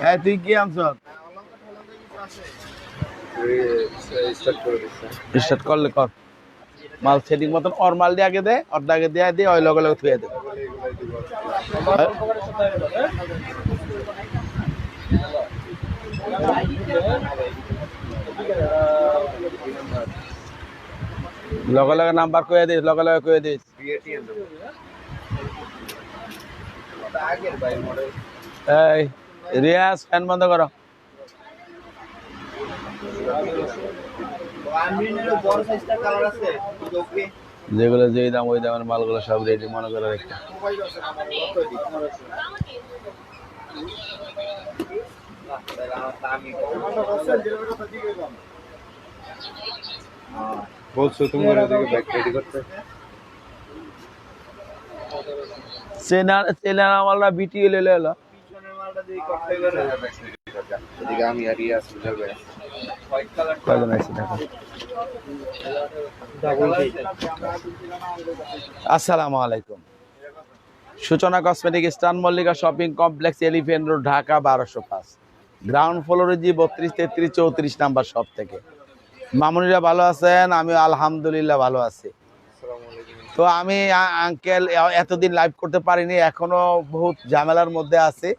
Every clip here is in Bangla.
হ্যাঁ তুই কি আনছ? স্টার্ট করলে কর। মাল সেটিং মতন ওর মাল দিয়ে আগে দে, ওর আগে দিয়ে দিয়ে ওই লগে লগে থুয়ে দে। লগে লগে নাম্বার কয়ে দিস, লগে লগে কয়ে দিস। এই। রিয়াজ ফ্যান বন্ধ করো। যেগুলো যেই দাম ওই দামের মালগুলো সব রেডি মনে করে রেখে বলছো তুমি ওদিকে ব্যাগ রেডি করতে? চেনার চেনার আমলরা বিটি এলে এলো। আসসালামু আলাইকুম। সূচনা কসমেটিক স্টান Mallika shopping complex elephant road Dhaka বারোশো পাঁচ। গ্রাউন্ড ফ্লোরে জি বত্রিশ তেত্রিশ চৌত্রিশ নাম্বার শপ থেকে। মামুনিরা ভালো আছেন? আমি আলহামদুলিল্লাহ ভালো আছি। তো আমি আঙ্কেল এতদিন লাইভ করতে পারিনি এখনও বহুত ঝামেলার মধ্যে আছি।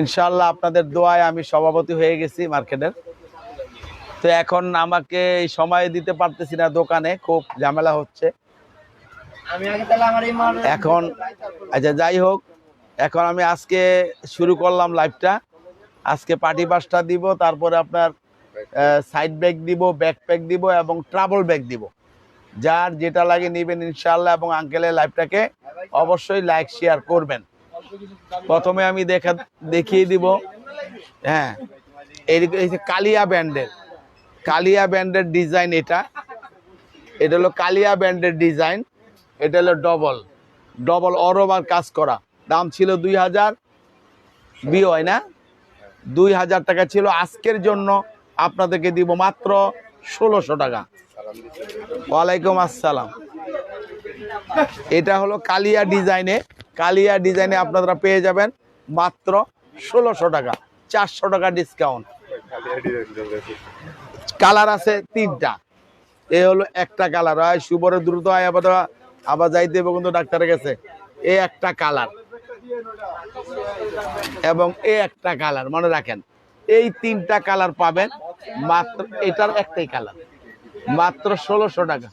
ইনশাল্লাহ আপনাদের দোয়ায় আমি সভাপতি হয়ে গেছি মার্কেটের। তো এখন আমাকে এই সময় দিতে পারতেছি না দোকানে, খুব ঝামেলা হচ্ছে। এখন আচ্ছা যাই হোক, এখন আমি আজকে শুরু করলাম লাইভটা। আজকে পার্টি বাসটা দিব, তারপরে আপনার সাইড ব্যাগ দিব ব্যাকপ্যাক দিব এবং ট্রাভেল ব্যাগ দিব। যার যেটা লাগে নেবেন ইনশাল্লাহ এবং আঙ্কেলের লাইভটাকে অবশ্যই লাইক, শেয়ার করবেন। প্রথমে আমি দেখা, দেখিয়ে দিব। হ্যাঁ এই কালিয়া ব্যান্ডের কালিয়া ব্যান্ডের ডিজাইন এটা। এটা হলো কালিয়া ব্যান্ডের ডিজাইন, এটা হলো ডবল ডবল অরোবার কাজ করা। দাম ছিল দুই হাজার বি হয় না? দুই হাজার টাকা ছিল আজকের জন্য। আপনাদেরকে দিব মাত্র ষোলোশো টাকা। ওয়ালাইকুম আসসালাম। এটা হলো কালিয়া ডিজাইনে কালিয়া ডিজাইনে আপনারা পেয়ে যাবেন মাত্র ষোলোশো টাকা, চারশো টাকা ডিসকাউন্ট কালার আছে তিনটা। এ হলো একটা কালার। হয় সুবরে দ্রুত হয় আবার আবার যাইতে হবে কিন্তু ডাক্তারের কাছে। এ একটা কালার। এবং এ একটা কালার, মনে রাখেন, এই তিনটা কালার পাবেন মাত্র, এটার একটাই কালার। মাত্র ষোলোশো টাকা।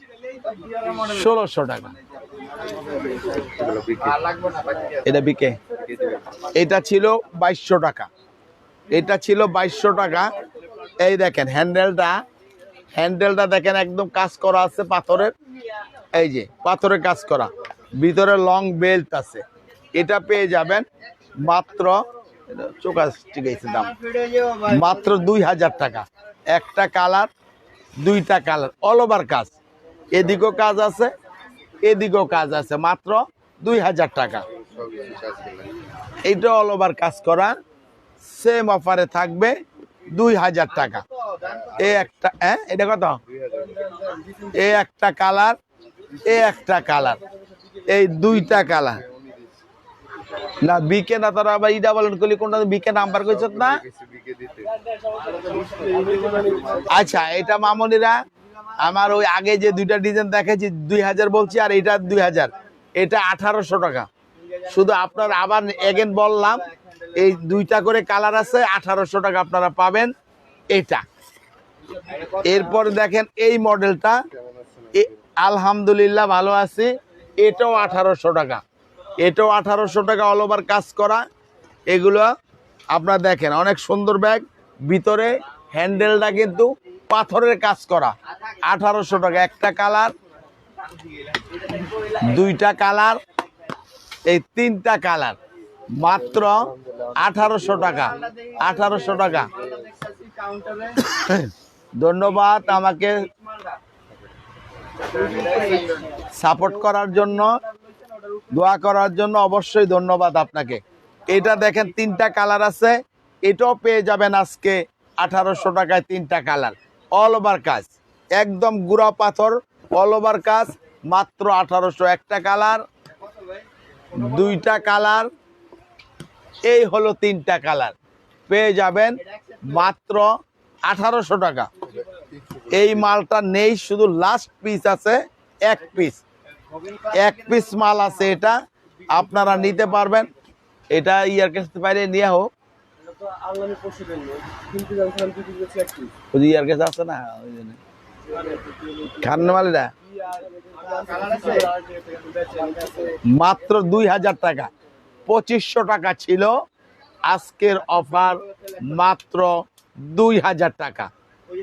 ষোলোশো টাকা। এটা বিকে এটা ছিল বাইশশো টাকা। এটা ছিল বাইশশো টাকা। এই দেখেন হ্যান্ডেলটা হ্যান্ডেলটা দেখেন, একদম কাজ করা আছে পাথরের। এই যে, পাথরের কাজ করা। ভিতরে লং বেল্ট আছে। এটা পেয়ে যাবেন মাত্র, এটা চোখা ঠিক আছে, দাম। মাত্র দুই হাজার টাকা। একটা কালার দুইটা কালার অল ওভার কাজ। এদিকেও কাজ আছে এদিকেও কাজ আছে, মাত্র দুই হাজার টাকা। এইটা অল ওভার কাজ করা সেম অফারে থাকবে দুই হাজার টাকা। এ একটা হ্যাঁ এটা কত? এ একটা কালার, এ একটা কালার, এই দুইটা কালার। না বিকে না, তারা আবার ইডা বলেন কলি কোনটা বিকে নাম্বার কইছ না? আচ্ছা এটা মামনিরা আমার ওই আগে যে দুইটা ডিজাইন দেখেছি, দুই হাজার বলছি, আর এটা দুই হাজার। এটা আঠারোশো টাকা। শুধু আপনার আবার এগেন বললাম, এই দুইটা করে কালার আছে, আঠারোশো টাকা আপনারা পাবেন এটা। এরপর দেখেন এই মডেলটা আলহামদুলিল্লাহ ভালো আছি, এটাও আঠারোশো টাকা। এটাও আঠারোশো টাকা অল ওভার কাজ করা। এগুলো আপনারা দেখেন, অনেক সুন্দর ব্যাগ ভিতরে হ্যান্ডেলটা কিন্তু পাথরের কাজ করা। আঠারোশো টাকা। একটা কালার, দুইটা কালার, এই তিনটা কালার। মাত্র আঠারোশো টাকা। আঠারোশো টাকা। ধন্যবাদ আমাকে সাপোর্ট করার জন্য, দোয়া করার জন্য অবশ্যই ধন্যবাদ আপনাকে। এটা দেখেন তিনটা কালার আছে। এটাও পেয়ে যাবেন আজকে আঠারোশো টাকায় তিনটা কালার। অল ওভার কাজ। একদম গুড়া পাথর অল ওভার কাজ, মাত্র আঠারোশো একটা কালার, দুইটা কালার, এই হলো তিনটা কালার। পেয়ে যাবেন মাত্র আঠারোশো টাকা। এই মালটা নেই, শুধু লাস্ট পিস আছে, এক পিস এক পিস মাল আছে এটা, আপনারা নিতে পারবেন। এটা ইয়ার কাছে পাইলে নিয়ে হোক। মাত্র দুই হাজার টাকা। পঁচিশশো টাকা ছিল। আজকের অফার মাত্র দুই হাজার টাকা।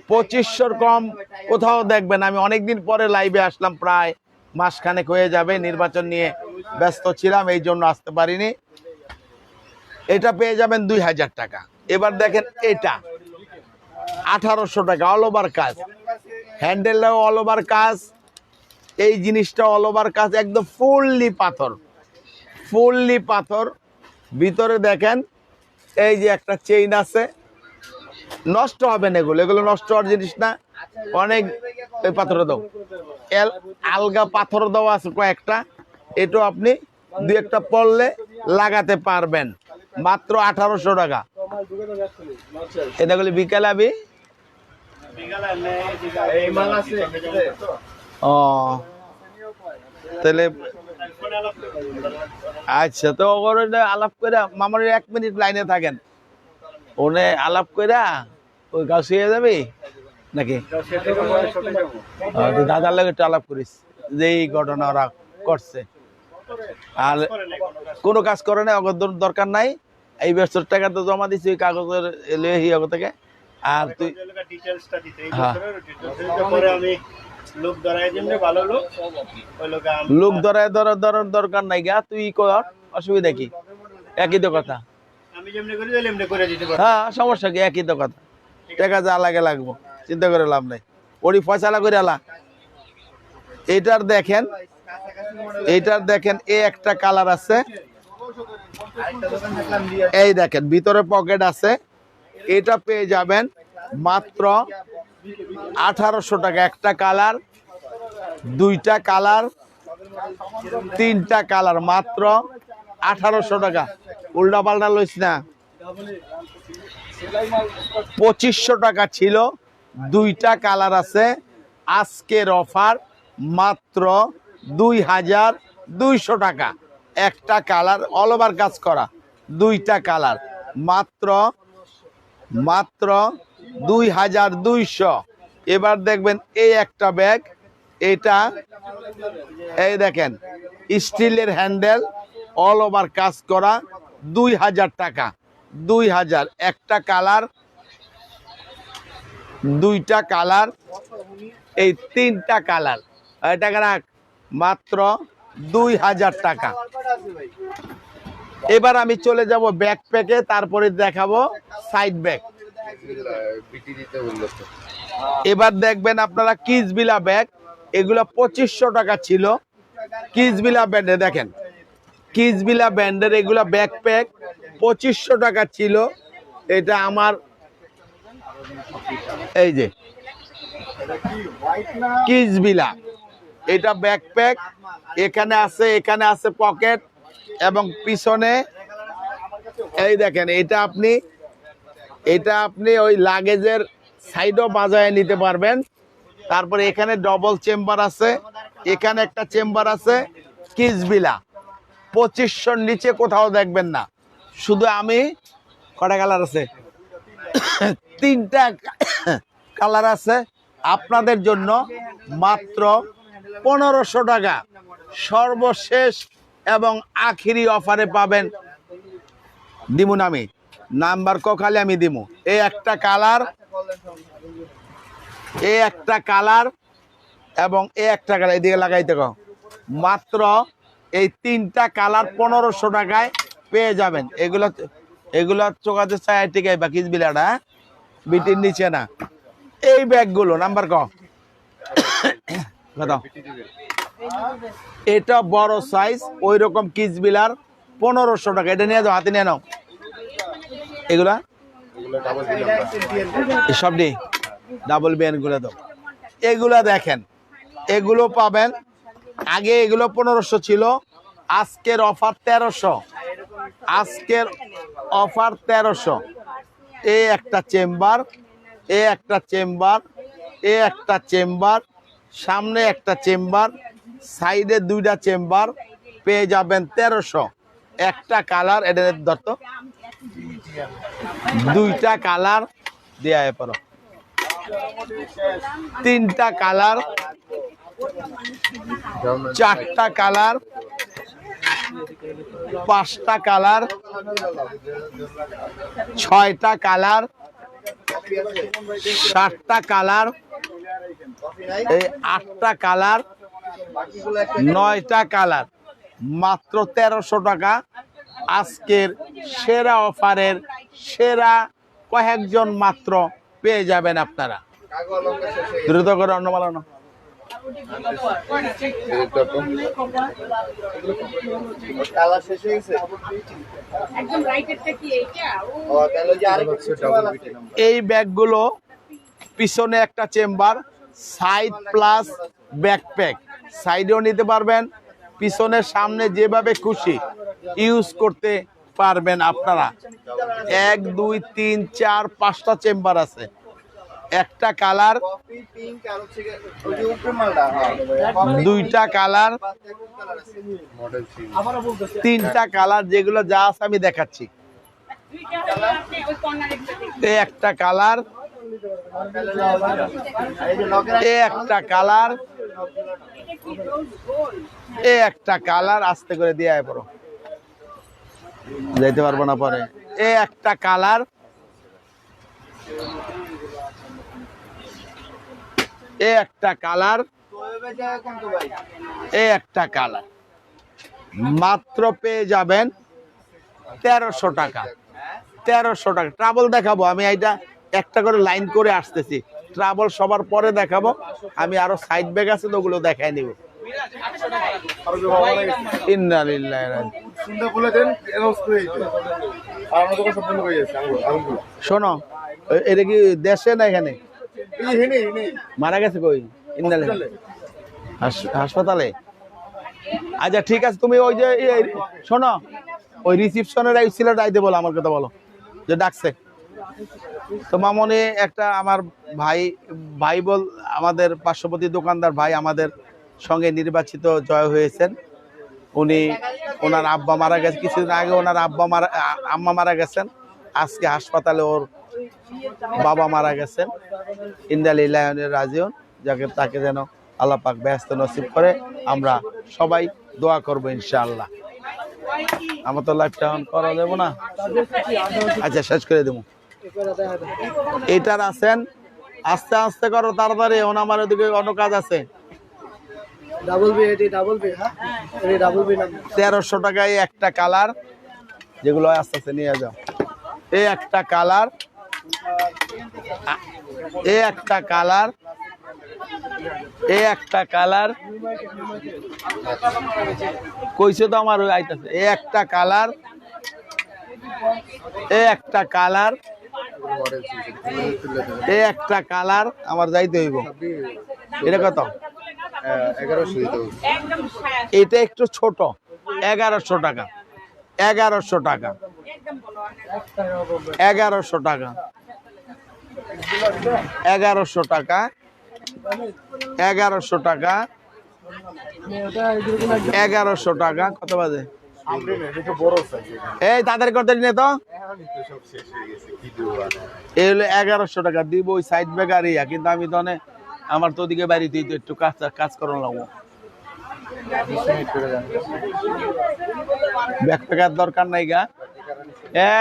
পঁচিশশোর কম কোথাও দেখবেন। আমি অনেকদিন পরে লাইভে আসলাম, প্রায় মাসখানেক হয়ে যাবে। নির্বাচন নিয়ে ব্যস্ত ছিলাম, এই জন্য আসতে পারিনি। এটা পেয়ে যাবেন দুই হাজার টাকা। এবার দেখেন এটা। আঠারোশো টাকা অল ওভার কাজ। হ্যান্ডেলটাও অল ওভার কাজ। এই জিনিসটা অল ওভার কাজ, একদম ফুললি পাথর। ফুললি পাথর। ভিতরে দেখেন, এই যে একটা চেইন আছে। নষ্ট হবে না এগুলো। এগুলো নষ্ট হওয়ার জিনিস না। অনেক ওই পাথর দাও। এল আলগা পাথর দেওয়া আছে কয়েকটা। এটাও আপনি দু একটা পড়লে লাগাতে পারবেন। মাত্র আঠারোশো টাকা। এটাগুলি বিকাল আবি? ও। তাহলে আচ্ছা তো ওগুলো আলাপ করে মামার এক মিনিট লাইনে থাকেন। ওনে আলাপ করে ওই গাছ শুয়ে যাবি? নাকি? দাদার লাগে একটু আলাপ করিস যে এই ঘটনা ওরা করছে। আর কোনো কাজ করে না অগর দর- দরকার নাই। এই ব্যবসার টাকা তো জমা দিছি কাগজের লয়ে থেকে আর তুই হ্যাঁ। লোক ধরাই ধরায় ধরার ধরার দরকার নাই গা তুই কর অসুবিধা কি? একই তো কথা। হ্যাঁ সমস্যা কি? একই তো কথা। টাকা যা লাগে লাগবো চিন্তা করে লাভ নাই। ওরি ফয়সালা করে আলা। এইটার দেখেন এইটার দেখেন, এ একটা কালার আছে। এই দেখেন, ভিতরে পকেট আছে। এটা পেয়ে যাবেন মাত্র আঠারোশো টাকা। একটা কালার দুইটা কালার তিনটা কালার মাত্র আঠারোশো টাকা। উল্টা পাল্টা লইস না। পঁচিশশো টাকা ছিল। দুইটা কালার আছে। আজকের অফার মাত্র দুই হাজার দুইশো টাকা। একটা কালার অল ওভার কাজ করা, দুইটা কালার। মাত্র মাত্র দুই হাজার দুইশো। এবার দেখবেন এই একটা ব্যাগ, এটা, এই দেখেন, স্টিলের হ্যান্ডেল অল ওভার কাজ করা, দুই হাজার টাকা। দুই হাজার, একটা কালার, দুইটা কালার, এই তিনটা কালার। টাকা রাখ মাত্র দুই হাজার টাকা। এবার আমি চলে যাব ব্যাকপ্যাকে তারপরে দেখাবো সাইড ব্যাগ এবার দেখবেন আপনারা কিসবিলা ব্যাগ এগুলো পঁচিশশো টাকা ছিল। কিসবিলা ব্যান্ডে দেখেন, কিসবিলা ব্যান্ডের এগুলা ব্যাকপ্যাক পঁচিশশো টাকা ছিল। এটা আমার, এই যে, কিসবিলা। এটা ব্যাকপ্যাক এখানে আছে এখানে আছে পকেট এবং পিছনে, এই দেখেন, এটা আপনি এটা আপনি ওই লাগেজের সাইডও বাজায় নিতে পারবেন। তারপরে এখানে ডবল চেম্বার আছে, এখানে একটা চেম্বার আছে কিসবিলা পঁচিশশোর নিচে কোথাও দেখবেন না। শুধু আমি, কটা কালার আছে? তিনটা কালার আছে। আপনাদের জন্য মাত্র পনেরোশো টাকা। সর্বশেষ এবং আখিরি অফারে পাবেন দিমুন আমি। নাম্বার কখালে আমি দিমু। এই একটা কালার এই একটা কালার এবং এই একটা কালার। এদিকে লাগাইতে কও। মাত্র এই তিনটা কালার পনেরোশো টাকায় পেয়ে যাবেন। এগুলো এগুলো চোখাতে চায় টিকাই বা কিস বিলাটা হ্যাঁ? বিটির নিচে না। এই ব্যাগগুলো, নাম্বার ক? এটা বড় সাইজ ওই রকম কিস বিলার পনেরোশো টাকা। এটা নিয়ে যাও, হাতে নিয়ে নাও। এগুলা? এসব নেই। ডাবল বিয়ানগুলো দাও। এগুলা দেখেন, এগুলো পাবেন। আগে এগুলো পনেরোশো ছিল, আজকের অফার তেরোশো। আজকের অফার তেরোশো। এ একটা চেম্বার এ একটা চেম্বার এ একটা চেম্বার সামনে একটা চেম্বার, সাইডে দুইটা চেম্বার, পেয়ে যাবেন তেরোশো। একটা কালার, এটা ধরত দুইটা কালার দেয়া পারো। তিনটা কালার, চারটা কালার, পাঁচটা কালার, ছয়টা কালার, সাতটা কালার এই আটটা কালার নয়টা কালার। মাত্র তেরোশো টাকা। আজকের সেরা অফারের সেরা কয়েকজন মাত্র পেয়ে যাবেন আপনারা। দ্রুত করে অন্য মালানো গেছে কালার শেষ গেছে একদম রাইটেরটা কি এইটা? ও ও তাহলে যে আরেকটা ডাবল বিটি এই ব্যাগগুলো পিছনে একটা চেম্বার সাইড প্লাস ব্যাকপ্যাক সাইডেও নিতে পারবেন পিছনের সামনে যেভাবে খুশি ইউজ করতে পারবেন আপনারা। এক দুই তিন চার পাঁচটা চেম্বার আছে। একটা কালার দুইটা কালার তিনটা কালার যেগুলো যা আছে আমি দেখাচ্ছি। একটা কালার এ একটা কালার। এ একটা কালার আস্তে করে দিয়ে আয় পড়ো। যাইতে পারব না পরে। এ একটা কালার। এ একটা কালার। এ একটা কালার। মাত্র পেয়ে যাবেন তেরোশো টাকা। তেরোশো টাকা। ট্রাবল দেখাবো আমি এইটা। একটা করে লাইন করে আসতেছি। ট্রাবল সবার পরে দেখাবো। আমি আরও সাইড ব্যাগ আছে তো ওগুলো দেখাই নিব। শোনো এটা কি দেশে না এখানে? মারা গেছে কই? হাস- হাসপাতালে? আচ্ছা ঠিক আছে তুমি ওই যে শোনো ওই রিসিপশনের এই ছিল ডাইতে বলো আমার কথা বলো। যে ডাকছে। তো মামনি একটা আমার ভাই ভাই বল আমাদের পার্শ্ববর্তী দোকানদার ভাই আমাদের সঙ্গে নির্বাচিত জয় হয়েছেন। উনি, ওনার আব্বা মারা গেছে, কিছুদিন আগে ওনার আব্বা মারা, আম্মা মারা গেছেন। আজকে হাসপাতালে ওর বাবা মারা গেছেন। ইন্দালিল্লাহনের রাজিউন, যাকে তাকে যেন আল্লাহ পাক ব্যস্ত নসিব করে, আমরা সবাই দোয়া করব ইনশাআল্লাহ। আমার তো লাইফটা অন করা যাব না। আচ্ছা শেষ করে দেবো। এইটার আছেন? আস্তে আস্তে করো তাড়াতাড়ি ওন আমার ওদিকে অন্য কাজ আছে। হ্যাঁ? তেরোশো টাকায় একটা কালার যেগুলো আস্তে আস্তে নিয়ে যাও। এই একটা কালার এ একটা কালার এ একটা কালার। কইছে তো আমার আইতাছে এ একটা কালার এ একটা কালার। মডেল ছিল তুলে দেন এ একটা কালার আমার যাইতে হইব। এটা কত? এটা একটু ছোট এগারোশো টাকা। এগারোশো টাকা। এগারোশো টাকা। এগারোশো টাকা। এগারোশো টাকা। এগারোশো টাকা। কত বাজে? এই তাদের করতে নিয়ে তো? এই হলো এগারোশো টাকা দিব ওই সাইড ব্যাগ আর ইয়া কিন্তু আমি তো আমার তো ওদিকে বাড়িতে তো একটু কাজ কাজ করানো লাগবো। ব্যাগ প্যাকার দরকার নাই গা।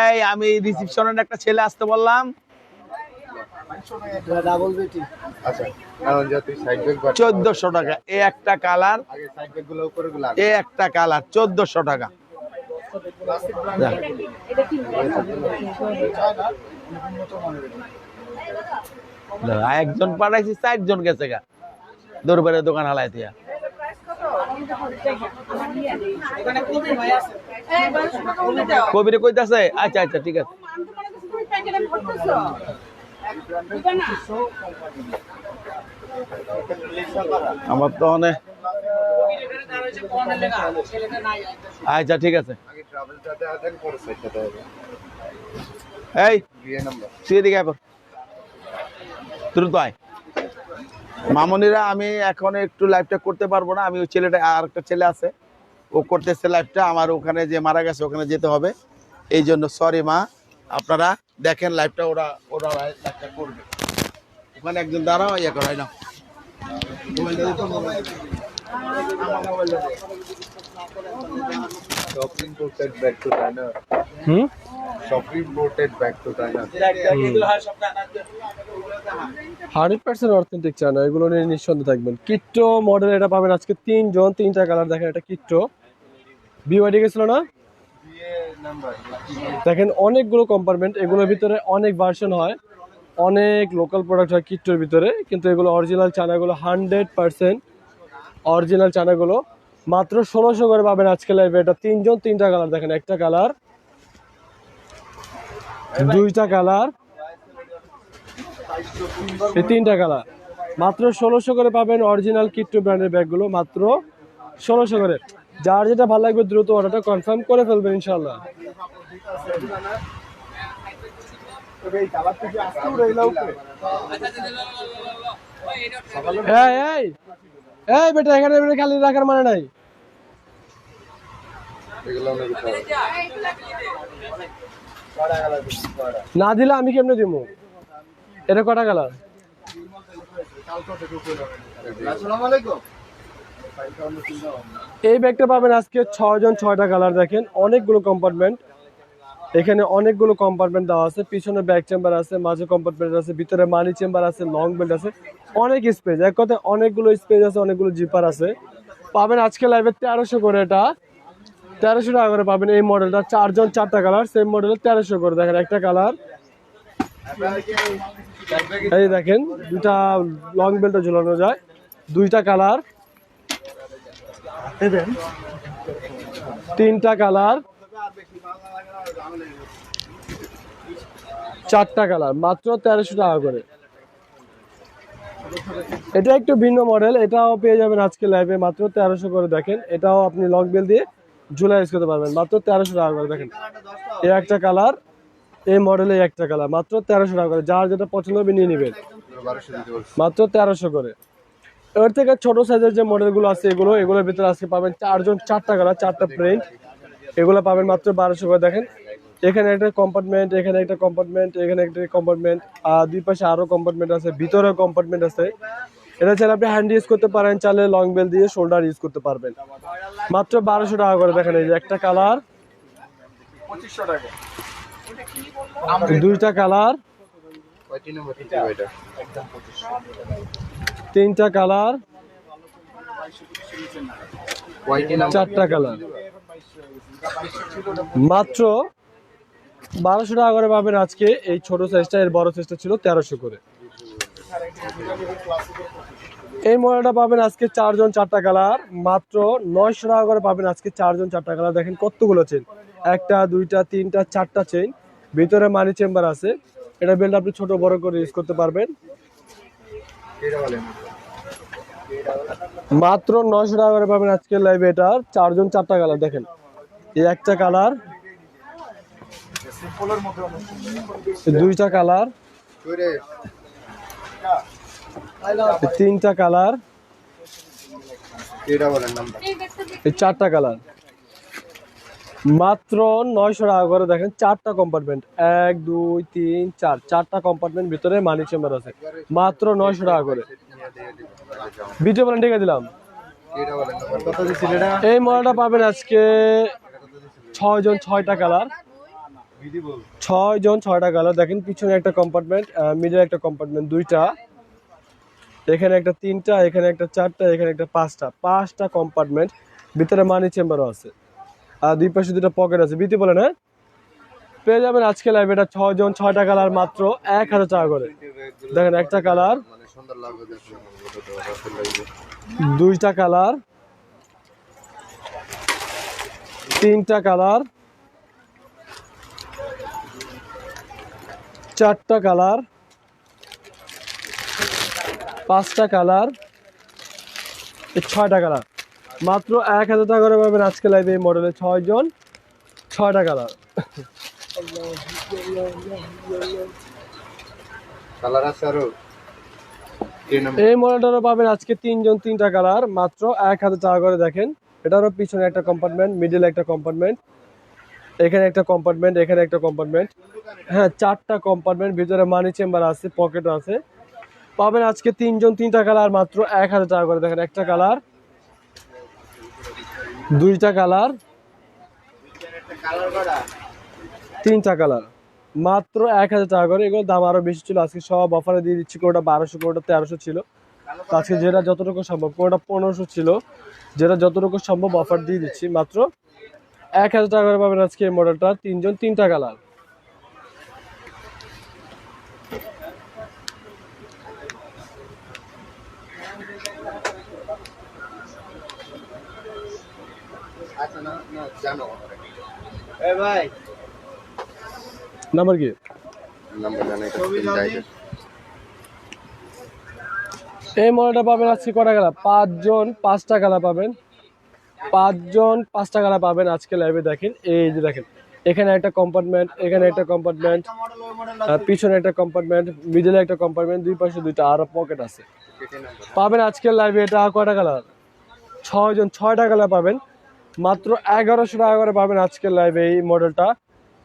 এই আমি রিসিপশনের একটা ছেলে আসতে বললাম। ডাবল বিটি। আচ্ছা চোদ্দশো টাকা। এ একটা কালার আগে সাইড ব্যাগগুলো উপরে গুলো এ একটা কালার চোদ্দশো টাকা। একজন পাঠাইছি চারজন গেছে গা। দরবারে দোকান হালাই দিয়া। কবিরে কইতাছে? আচ্ছা আচ্ছা ঠিক আছে। আমার তো অনেক আচ্ছা ঠিক আছে। এই পর। দ্রুত আয়। মামনিরা, আমি এখন একটু লাইভটা করতে পারব না। আমি ওই ছেলেটা, আর একটা ছেলে আছে। ও করতেছে লাইভটা আমার ওখানে যে মারা গেছে, ওখানে যেতে হবে। এই জন্য সরি মা। আপনারা দেখেন লাইভটা ওরা ওরা লাইভটা করবে। ওখানে একজন দাঁড়াও ইয়ে করাই না হান্ড্রেড পার্সেন্ট অথেন্টিক চায়না এগুলো নিয়ে নিঃসন্দেহে থাকবেন। কিট্টো মডেল এটা পাবেন আজকে তিনজন তিনটা কালার দেখেন এটা কিট্টো বিওয়াইডি গেছিল না? দেখেন, অনেকগুলো কম্পার্টমেন্ট এগুলোর ভিতরে অনেক ভার্সন হয়, অনেক লোকাল প্রোডাক্ট হয় কিট্টোর ভিতরে, কিন্তু এগুলো অরিজিনাল চানাগুলো হান্ড্রেড পার্সেন্ট অরিজিনাল চানাগুলো। মাত্র ষোলোশো করে পাবেন আজকে লাইভে এটা তিনজন, তিনটা কালার দেখেন, একটা কালার দুইটা কালার এই তিনটা কালার মাত্র ষোলোশো করে পাবেন অরিজিনাল কিট্টু ব্র্যান্ডের ব্যাগগুলো মাত্র ষোলোশো করে। যার যেটা ভালো লাগবে দ্রুত অর্ডারটা কনফার্ম করে ফেলবেন ইনশাল্লাহ খালি রাখার মানে নাই। না দিলে আমি কেমনে দিব? এটা কটা কালার আসসালামু আলাইকুম। এই ব্যাগটা পাবেন আজকে ছয়জন, ছয়টা কালার দেখেন। অনেকগুলো কম্পার্টমেন্ট এখানে অনেকগুলো কম্পার্টমেন্ট দেওয়া আছে। পিছনে ব্যাক চেম্বার আছে, মাঝে কম্পার্টমেন্ট আছে, ভিতরে মানি চেম্বার আছে লং বেল্ট আছে। অনেক স্পেস এক কথায় অনেকগুলো স্পেস আছে, অনেকগুলো জিপার আছে। পাবেন আজকে লাইভে তেরোশো করে এটা। তেরোশো টাকা করে পাবেন এই মডেলটা চারজন, চারটা কালার সেম মডেলের তেরোশো করে। দেখেন একটা কালার। এই দেখেন দুটা লং বেল্টও ঝুলানো যায়। দুইটা কালার। তিনটা কালার। চারটা কালার, মাত্র তেরোশো টাকা করে। এটা একটু ভিন্ন মডেল, এটাও পেয়ে যাবেন আজকে লাইভে মাত্র তেরোশো করে দেখেন। এটাও আপনি লং বেল দিয়ে ঝুলাই ইউজ করতে পারবেন, মাত্র তেরোশো টাকা করে দেখেন। এই একটা কালার, এই মডেলে একটা কালার, মাত্র তেরোশো টাকা করে। যার যেটা পছন্দ হবে নিয়ে নেবেন। মাত্র তেরোশো করে। এর থেকে ছোট সাইজের যে মডেলগুলো আছে এগুলো এগুলোর ভিতরে আজকে পাবেন চারজন চারটা কালার চারটা প্রিন্ট এগুলো পাবেন মাত্র বারোশো করে দেখেন। এখানে একটা কম্পার্টমেন্ট এখানে একটা কম্পার্টমেন্ট এখানে একটা কম্পার্টমেন্ট আর দুই পাশে আরও কম্পার্টমেন্ট আছে ভিতরে কম্পার্টমেন্ট আছে। এটা চাইলে আপনি হ্যান্ড ইউজ করতে পারেন চাইলে লং বেল দিয়ে শোল্ডার ইউজ করতে পারবেন। মাত্র বারোশো টাকা করে দেখেন এই যে একটা কালার পঁচিশশো টাকা দুইটা কালার তিনটা কালার, চারটা কালার। মাত্র বারোশো টাকা করে পাবেন আজকে। এই ছোট সাইজটা এর বড় সাইজটা ছিল তেরোশো করে। এই মডেলটা পাবেন আজকে চারজন, চারটা কালার। মাত্র নয়শো টাকা করে পাবেন আজকে চারজন, চারটা কালার। দেখেন কতগুলো চেন একটা, দুইটা, তিনটা, চারটা চেন ভিতরে মানি চেম্বার আছে। এটা বেল্ট আপনি ছোট, বড় করে ইউজ করতে পারবেন। মাত্র নয়শো টাকা করে পাবেন আজকে লাইভে এটা। চারজন চারটা কালার দেখেন। এই একটা কালার দুইটা কালার তিনটা কালার চারটা কালার মাত্র নয়শো টাকা করে দেখেন, চারটা কম্পার্টমেন্ট এক, দুই, তিন, চার, চারটা কম্পার্টমেন্ট ভিতরে মানি চেম্বার আছে। মাত্র নয়শো টাকা করে। ভিডিও বলেন ঠিক দিলাম। এই মডেলটা পাবেন আজকে ছয় জন ছয়টা কালার ছয় জন ছয়টা কালার দেখেন, পিছনে একটা কম্পার্টমেন্ট মিডলে একটা কম্পার্টমেন্ট দুইটা। এখানে একটা তিনটা, এখানে একটা চারটা, এখানে একটা পাঁচটা। পাঁচটা কম্পার্টমেন্ট ভিতরে মানি চেম্বারও আছে। আর দুই পাশে দুটো পকেট আছে। বিতি বলে না পেয়ে যাবেন আজকে লাইভ এটা ছয় জন, ছয়টা কালার মাত্র, এক হাজার টাকা করে। দেখেন একটা কালার দুইটা কালার তিনটা কালার চারটা কালার পাঁচটা কালার ছয়টা কালার মাত্র এক হাজার টাকা করে পাবেন আজকে লাইভে এই মডেলে ছয় জন ছয়টা কালার কালার আছে আরও? এই মডেলটারও পাবেন আজকে তিনজন তিনটা কালার মাত্র এক হাজার টাকা করে দেখেন। এটারও পিছনে একটা কম্পার্টমেন্ট মিডিল একটা কম্পার্টমেন্ট এখানে একটা কম্পার্টমেন্ট এখানে একটা কম্পার্টমেন্ট হ্যাঁ চারটা কম্পার্টমেন্ট ভিতরে মানি চেম্বার আছে পকেটও আছে। পাবেন আজকে তিনজন তিনটা কালার মাত্র এক হাজার টাকা করে দেখেন একটা কালার দুইটা কালার। তিনটা কালার। মাত্র এক হাজার টাকা করে। এগুলো দাম আরও বেশি ছিল। আজকে সব অফারে দিয়ে দিচ্ছি। কোটা বারোশো কোটা তেরোশো ছিল। আজকে যেটা যতটুকু সম্ভব কোটা পনেরোশো ছিল। যেটা যতটুকু সম্ভব অফার দিয়ে দিচ্ছি। মাত্র এক হাজার টাকা করে পাবেন আজকে এই মডেলটা তিনজন, তিনটা কালার আচ্ছা না না জানো এ ভাই। নাম্বার কি? নাম্বার। এই মডেলটা পাবেন আজকে কটা কালার পাঁচজন পাঁচটা কালার পাবেন। পাঁচজন পাঁচটা কালার পাবেন আজকে লাইভে দেখেন। এই যে দেখেন এখানে একটা কম্পার্টমেন্ট এখানে একটা কম্পার্টমেন্ট পিছনে একটা কম্পার্টমেন্ট মিডলে একটা কম্পার্টমেন্ট দুই পাশে দুইটা আরও পকেট আছে। পাবেন আজকের লাইভে এটা কয়টা কালার ছয় জন ছয়টা কালার পাবেন। মাত্র এগারোশো টাকা করে পাবেন আজকের লাইভে এই মডেলটা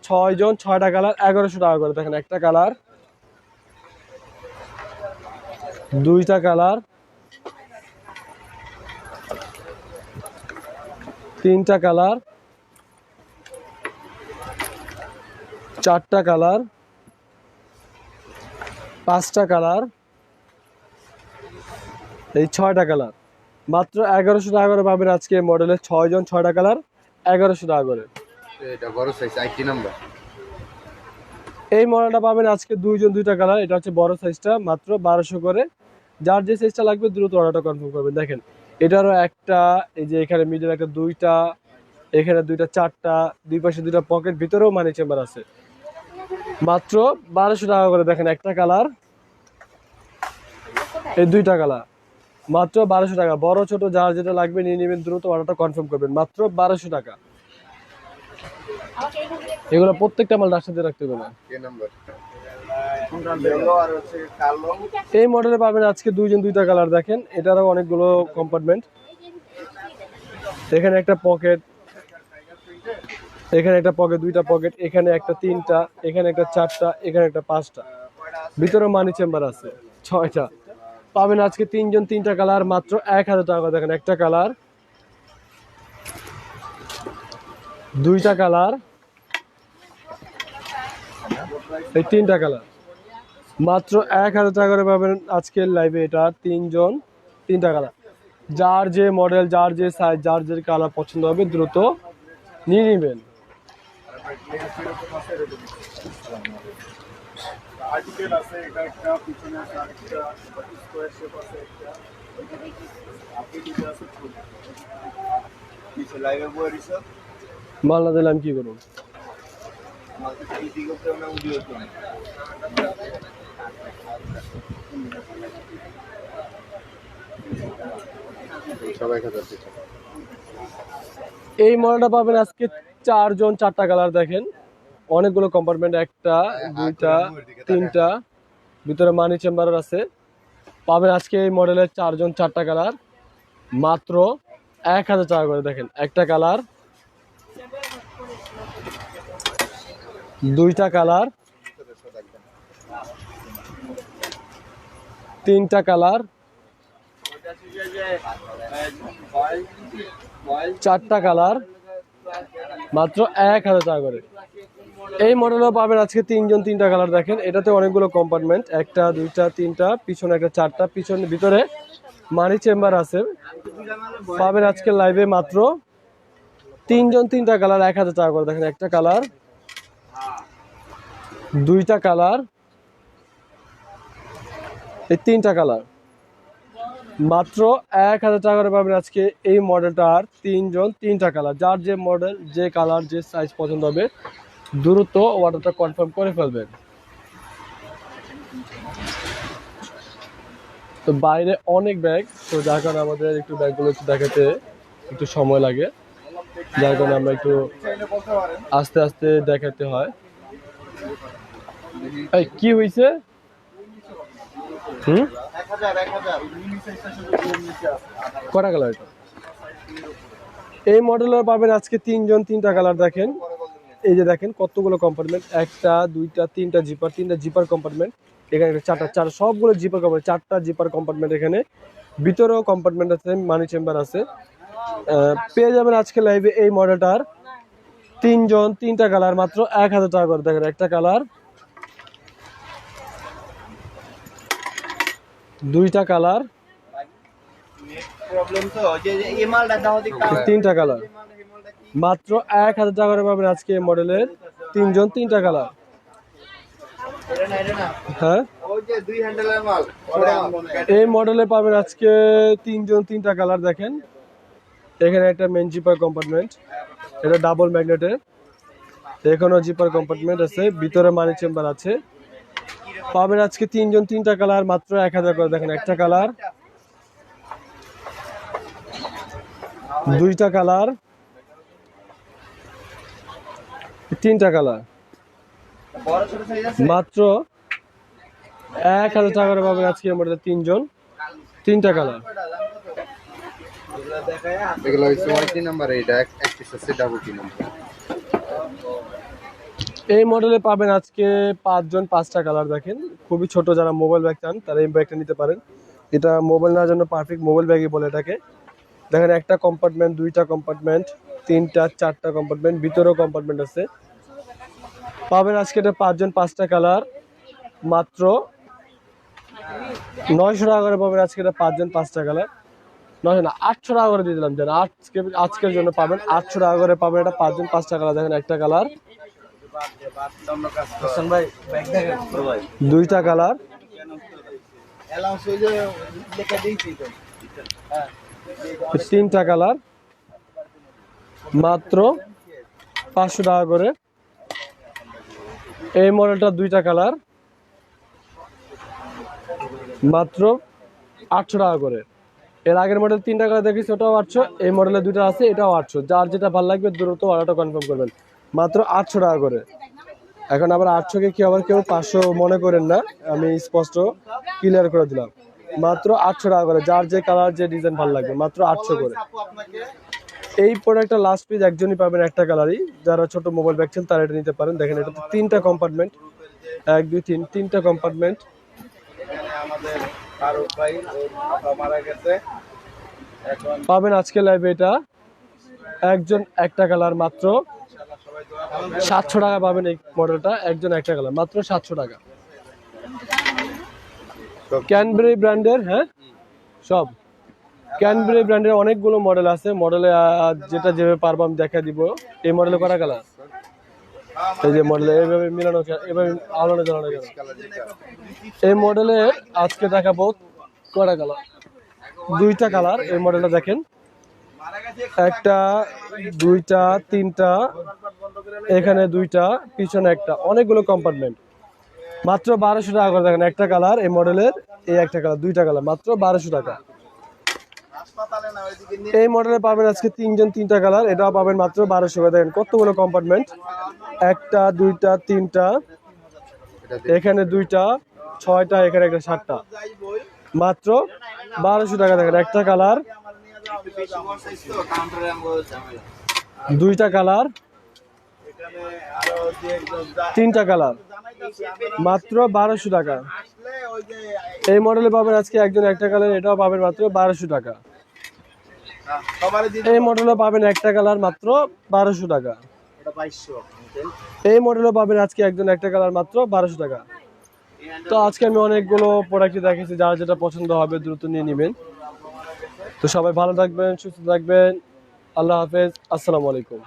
ছয় জন, ছয়টা কালার এগারোশো টাকা করে। দেখেন একটা কালার দুইটা কালার তিনটা কালার চারটা কালার পাঁচটা কালার এই ছয়টা কালার মাত্র এগারোশো টাকা করে পাবেন আজকে মডেলের ছয় জন ছয়টা কালার এগারোশো টাকা করে। এই মডেলটা পাবেন আজকে দুইজন দুইটা কালার এটা হচ্ছে বড় সাইজটা মাত্র বারোশো করে। যার যে সাইজটা লাগবে দ্রুত অর্ডারটা কনফার্ম করবেন। দেখেন এটারও একটা এই যে এখানে মিডল একটা দুইটা এখানে দুইটা চারটা দুই পাশে দুইটা পকেট ভিতরেও মানি চেম্বার আছে। মাত্র বারোশো টাকা করে দেখেন একটা কালার এই দুইটা কালার মাত্র বারোশো টাকা। বড় ছোট যার যেটা লাগবে নিয়ে নেবেন দ্রুত অর্ডারটা কনফার্ম করবেন। মাত্র বারোশো টাকা। এগুলো প্রত্যেকটা মাল রাস্তাতে রাখতে হবে না? এই মডেলে পাবেন আজকে দুইজন দুইটা কালার দেখেন। এটারও অনেকগুলো কম্পার্টমেন্ট এখানে একটা পকেট এখানে একটা পকেট দুইটা পকেট এখানে একটা তিনটা এখানে একটা চারটা এখানে একটা পাঁচটা। ভিতরে মানি চেম্বার আছে ছয়টা। পাবেন আজকে তিনজন, তিনটা কালার, মাত্র এক হাজার টাকা। দেখেন, একটা কালার, দুইটা কালার, এই তিনটা কালার। মাত্র এক হাজার টাকা করে পাবেন আজকের লাইভে এটা, তিনজন, তিনটা কালার। যার যে মডেল যার যে সাইজ যার যে কালার পছন্দ হবে, দ্রুত নিয়ে নেবেন। আর্টিকেল আছে এটা একটা পিছনে আছে আরেকটা স্কোয়ার শেপ আছে একটা। আপনি দিতে আছে ফুল লাইভে বই রিসা মাল না দিলে আমি কি করব? এই মডেলটা পাবেন আজকে চারজন চারটা কালার দেখেন। অনেকগুলো কম্পার্টমেন্ট একটা দুইটা তিনটা ভিতরে মানি চেম্বার আছে। পাবেন আজকে এই মডেলের চারজন চারটা কালার মাত্র এক হাজার টাকা করে দেখেন একটা কালার দুইটা কালার তিনটা কালার চারটা কালার মাত্র এক হাজার টাকা করে। এই মডেলও পাবেন আজকে তিনজন, তিনটা কালার দেখেন। এটাতে অনেকগুলো কম্পার্টমেন্ট একটা, দুইটা, তিনটা, পিছনে একটা, চারটা, পিছনে, ভিতরে মানি চেম্বার আছে। পাবেন আজকে লাইভে মাত্র তিনজন, তিনটা কালার এক হাজার টাকা করে। দেখেন একটা কালার দুইটা কালার এই তিনটা কালার মাত্র এক হাজার টাকা করে পাবেন আজকে এই মডেলটার তিনজন, তিনটা কালার যার যে মডেল যে কালার যে সাইজ পছন্দ হবে দ্রুত অর্ডারটা কনফার্ম করে ফেলবেন। তো বাইরে অনেক ব্যাগ, তো যার কারণে আমাদের একটু ব্যাগগুলো একটু দেখাতে একটু সময় লাগে। যার কারণে আমরা একটু আস্তে আস্তে দেখাতে হয়। কি হয়েছে হুম? কটা কালার এই মডেলের পাবেন আজকে তিনজন, তিনটা কালার দেখেন। এই যে দেখেন কতগুলো কম্পার্টমেন্ট একটা দুইটা তিনটা জিপার তিনটা জিপার কম্পার্টমেন্ট এখানে চারটা চার সবগুলো জিপার কম্পার্টমেন্ট চারটা জিপার কম্পার্টমেন্ট এখানে। ভিতরেও কম্পার্টমেন্ট আছে মানি চেম্বার আছে। পেয়ে যাবেন আজকে লাইভে এই মডেলটার তিনজন তিনটা কালার মাত্র এক হাজার টাকা করে। দেখেন একটা কালার দুইটা কালার প্রবলেম তো যে যে এই দাও দিক তিনটা কালার মাত্র এক হাজার টাকা করে পাবেন আজকে মডেলের তিনজন তিনটা কালার। হ্যাঁ? এই মডেলে পাবেন আজকে তিনজন তিনটা কালার দেখেন। এখানে একটা মেন জিপার কম্পার্টমেন্ট এটা ডাবল ম্যাগনেটের এখানেও জিপার কম্পার্টমেন্ট আছে, ভিতরে মানি চেম্বার আছে। পাবেন আজকে তিনজন তিনটা কালার, মাত্র এক হাজার করে দেখেন একটা কালার। দুইটা কালার। তিনটা কালার। মাত্র এক হাজার টাকা করে পাবেন আজকে মধ্যে তিনজন। তিনটা কালার। এগুলো হচ্ছে ওয়াইটি নাম্বার এটা এক এক পিস আছে ডাবল টি নাম্বার এই মডেলে পাবেন আজকে পাঁচজন পাঁচটা কালার দেখেন। খুবই ছোট যারা মোবাইল ব্যাগ চান তারা এই ব্যাগটা নিতে পারেন। এটা মোবাইল নেওয়ার জন্য পারফেক্ট মোবাইল ব্যাগই বলে এটাকে। দেখেন একটা কম্পার্টমেন্ট দুইটা কম্পার্টমেন্ট তিনটা চারটা কম্পার্টমেন্ট ভিতরেও কম্পার্টমেন্ট আছে। পাবেন আজকে এটা পাঁচজন পাঁচটা কালার মাত্র নয়শো টাকা করে পাবেন আজকে এটা পাঁচজন পাঁচটা কালার নয়শো না আটশো টাকা করে দিয়ে দিলাম যেন আজকে আজকের জন্য পাবেন আটশো টাকা করে পাবেন এটা পাঁচজন পাঁচটা কালার দেখেন একটা কালার দুইটা কালার অ্যালাউন্স হই যে লেখা দিয়েছি তো। তিনটা কালার মাত্র পাঁচশো টাকা করে। এই মডেলটা দুইটা কালার। মাত্র আটশো টাকা করে। এর আগের মডেল তিনটা কালার দেখেছি, ওটাও আটশো। এই মডেলে দুইটা আছে, এটাও আটশো। যার যেটা ভালো লাগবে দ্রুত অর্ডারটা কনফার্ম করবেন। মাত্র আটশো টাকা করে। এখন আবার আটশোকে কি আবার কেউ পাঁচশো মনে করেন না, আমি স্পষ্ট ক্লিয়ার করে দিলাম। মাত্র আটশো টাকা করে, যার যে কালার, যে ডিজাইন ভালো লাগবে, মাত্র আটশো করে। এই প্রোডাক্টটা লাস্ট পিস একজনই পাবেন একটা কালারই যারা ছোট মোবাইল ব্যাগছেন তারা এটা নিতে পারেন। দেখেন এটাতে তিনটা কম্পার্টমেন্ট এক, দুই, তিন, তিনটা কম্পার্টমেন্ট পাবেন আজকে লাইভে এটা। একজন একটা কালার মাত্র। সাতশো টাকা পাবেন এই মডেলটা একজন একটা কালার মাত্র সাতশো টাকা। ক্যানবেরি ব্র্যান্ডের হ্যাঁ? সব। ক্যানবেরি ব্র্যান্ডের অনেকগুলো মডেল আছে। মডেলে যেটা যেভাবে পারব আমি দেখা দিব। এই মডেলে করা কালার এই যে মডেলে এইভাবে মিলানো এভাবে আলানো জ্বালানো কেন এই মডেলে আজকে দেখাবো করা কালার দুইটা কালার এই মডেলটা দেখেন। একটা, দুইটা, তিনটা, এখানে দুইটা, পিছনে একটা। অনেকগুলো কম্পার্টমেন্ট মাত্র বারোশো টাকা করে দেখেন একটা কালার এই মডেলের এই একটা কালার দুইটা কালার মাত্র বারোশো টাকা। এই মডেলে পাবেন আজকে তিনজন তিনটা কালার এটাও পাবেন মাত্র বারোশো করে দেখেন কতগুলো কম্পার্টমেন্ট একটা, দুইটা, তিনটা, এখানে দুইটা, ছয়টা, এখানে একটা সাতটা। মাত্র বারোশো টাকা দেখেন, একটা কালার দুইটা কালার তিনটা কালার মাত্র বারোশো টাকা। এই মডেলে পাবেন আজকে একজন একটা কালার এটাও পাবেন মাত্র বারোশো টাকা। এই মডেলও পাবেন একটা কালার মাত্র বারোশো টাকা। এই মডেলও পাবেন আজকে একজন একটা কালার মাত্র বারোশো টাকা। তো আজকে আমি অনেকগুলো প্রোডাক্ট দেখেছি যার যেটা পছন্দ হবে দ্রুত নিয়ে নেবেন। তো সবাই ভালো থাকবেন, সুস্থ থাকবেন। আল্লাহ হাফেজ, আসসালামু আলাইকুম।